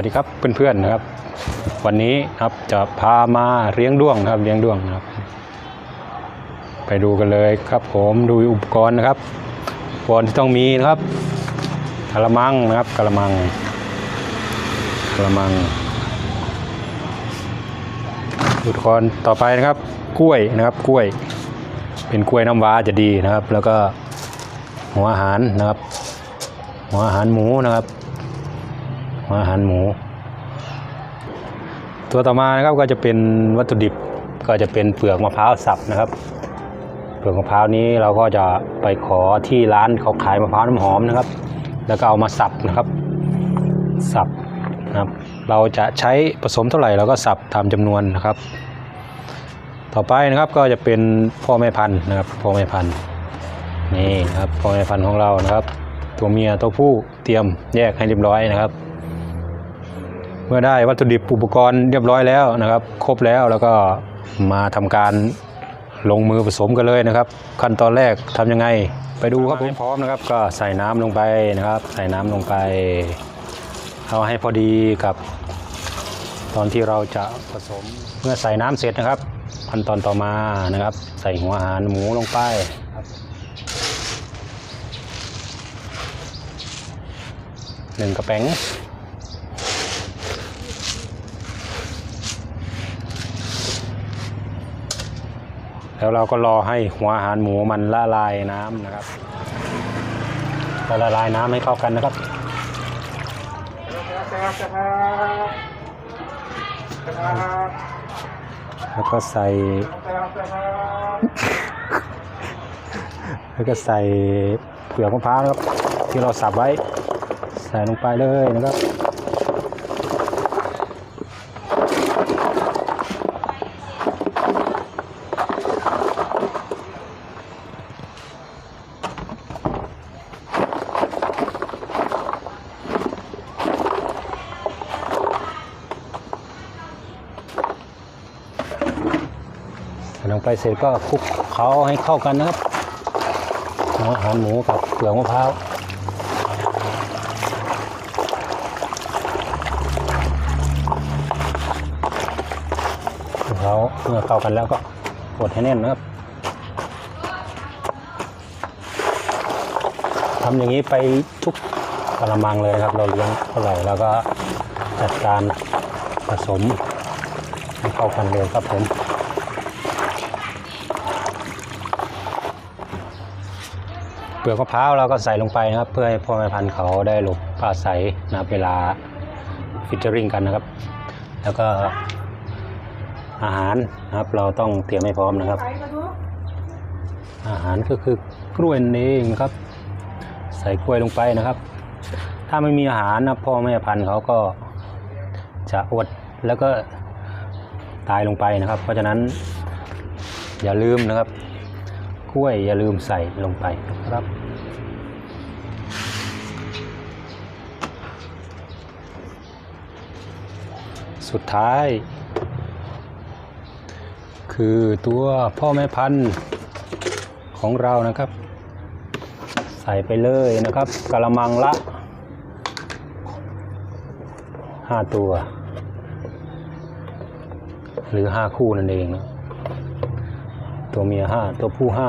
วัสดีครับเพื่อนๆนะครับ วันนี้ครับจะพามาเลี้ยงด้วงนะครับเลี้ยงด้วงนะครับ ไปดูกันเลยครับผมดูอุปกรณ์นะครับอุปกรณ์ที่ต้องมีนะครับกระมังนะครับกระมังกระมัง อุปกรณ์ต่อไปนะครับ กล้วยนะครับกล้วย เป็นกล้วยน้ำว้าจะดีนะครับ แล้วก็หัวอาหารนะครับ หัวอาหารหมูนะครับ อาหารหมู ตัวต่อมานะครับก็จะเป็นวัตถุดิบก็จะเป็นเปลือกมะพร้าวสับนะครับ เปลือกมะพร้าวนี้เราก็จะไปขอที่ร้านเขาขายมะพร้าวน้ำหอมนะครับ แล้วก็เอามาสับนะครับ สับนะครับ เราจะใช้ผสมเท่าไหร่เราก็สับตามจำนวนนะครับ ต่อไปนะครับก็จะเป็นพ่อแม่พันธุ์นะครับพ่อแม่พันธุ์นี่นะครับพ่อแม่พันธุ์ของเรานะครับ ตัวเมียตัวผู้เตรียมแยกให้เรียบร้อยนะครับ เมื่อได้วัตถุดิบอุปกรณ์เรียบร้อยแล้วนะครับ ครบแล้วแล้วก็มาทำการลงมือผสมกันเลยนะครับ ขั้นตอนแรกทำยังไงไปดูครับผมพร้อมนะครับ ก็ใส่น้ำลงไปนะครับ ใส่น้ำลงไปเอาให้พอดีกับ ตอนที่เราจะผสมเมื่อใส่น้ำเสร็จนะครับ ขั้นตอนต่อมานะครับ ใส่หัวอาหารหมูลงไปครับหนึ่งกระแป้ง แล้วเราก็รอให้หัวอาหารหมูมันละลายน้ำนะครับพอละลายน้ำให้เข้ากันนะครับแล้วก็ใส่ แล้วก็ใส่เปลือกมะพร้าวนะครับ ที่เราสับไว้ ใส่ลงไปเลยนะครับ ไปเสร็จก็คลุกเขาให้เข้ากันนะครับหอาหารหมูกับเปลือกมะพร้าวเขาเมื่อเข้ากันแล้วก็กดให้แน่นนะครับทำอย่างนี้ไปทุกกระมังเลยนะครับ เราเลี้ยงเท่าไหร่แล้วก็จัดการผสมให้เข้ากันเลยครับผม เปลือกมะพร้าวเราก็ใส่ลงไปนะครับ เพื่อให้พ่อแม่พันธุ์เขาได้หลบอาศัยนะเวลาฟิชเจอริงกันนะครับ แล้วก็อาหารนะครับเราต้องเตรียมให้พร้อมนะครับ อาหารก็คือกล้วยนั่เองครับ ใส่กล้วยลงไปนะครับ ถ้าไม่มีอาหารนะพ่อแม่พันธุ์เขาก็จะอดแล้วก็ตายลงไปนะครับ เพราะฉะนั้นอย่าลืมนะครับ กล้วยอย่าลืมใส่ลงไปนะครับ สุดท้าย คือตัวพ่อแม่พันธุ์ของเรานะครับ ใส่ไปเลยนะครับกระมังละ 5 ตัว หรือ 5 คู่นั่นเองนะ ตัวเมียห้าตัวผู้ห้า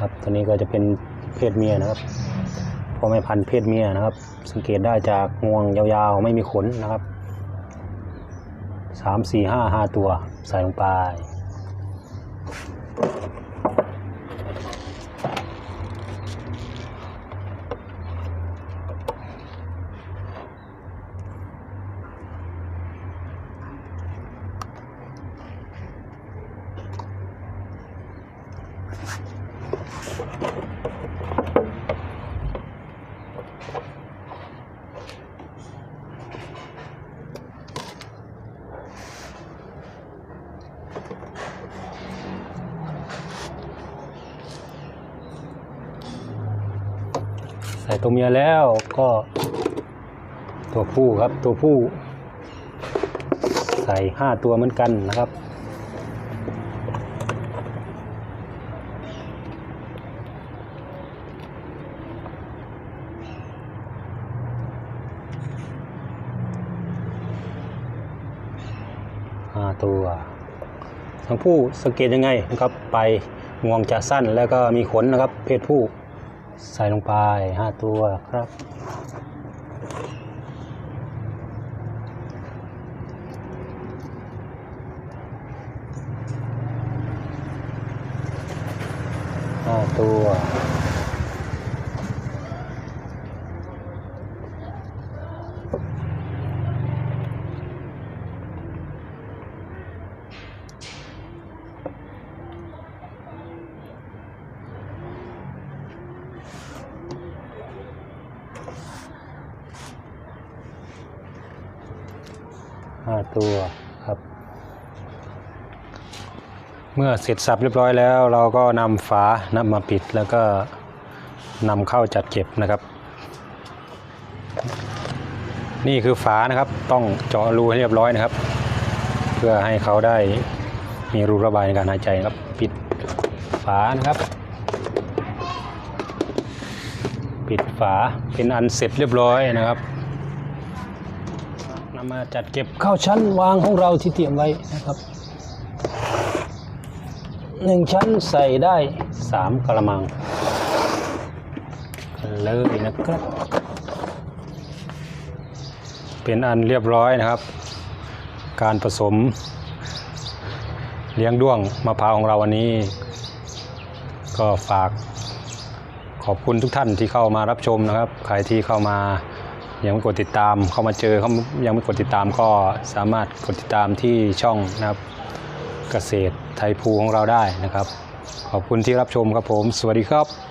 ครับตัวนี้ก็จะเป็นเพศเมียนะครับพ่อแม่พันธุ์เพศเมียนะครับ สังเกตได้จากงวงยาวๆ ไม่มีขนนะครับสามสี่ห้าห้าตัวใส่ลงไป ส่ตัวเมียแล้วก็ ตัวผู้ครับตัวผู้ ใส่ห้าตัวเหมือนกันนะครับ ห้าตัวทั้งผู้สังเกตยังไงนะครับ ไปงวงจะสั้นแล้วก็มีขนนะครับ เพศผู้ ใส่ลงไปห้าตัวครับ ห้าตัว ห้าตัวครับ เมื่อเสร็จสับเรียบร้อยแล้ว เราก็นำฝานำมาปิดแล้วก็นำเข้าจัดเก็บนะครับ นี่คือฝานะครับต้องเจาะรูให้เรียบร้อยนะครับ เพื่อให้เขาได้มีรูระบายในการหายใจนะครับปิดฝานะครับ ปิดฝาเป็นอันเสร็จเรียบร้อยนะครับ นำมาจัดเก็บเข้าชั้นวางของเราที่เตรียมไว้นะครับหนึ่งชั้นใส่ได้สามกระมังเลยนะครับ เป็นอันเรียบร้อยนะครับ การผสม เลี้ยงด้วงมะพร้าวของเราวันนี้ ก็ฝากขอบคุณทุกท่านที่เข้ามารับชมนะครับ ใครที่เข้ามา ยังไม่กดติดตามเข้ามาเจอเขายังไม่กดติดตามก็สามารถกดติดตามที่ช่องนะครับเกษตรไทยภูของเราได้นะครับ ขอบคุณที่รับชมครับผม สวัสดีครับ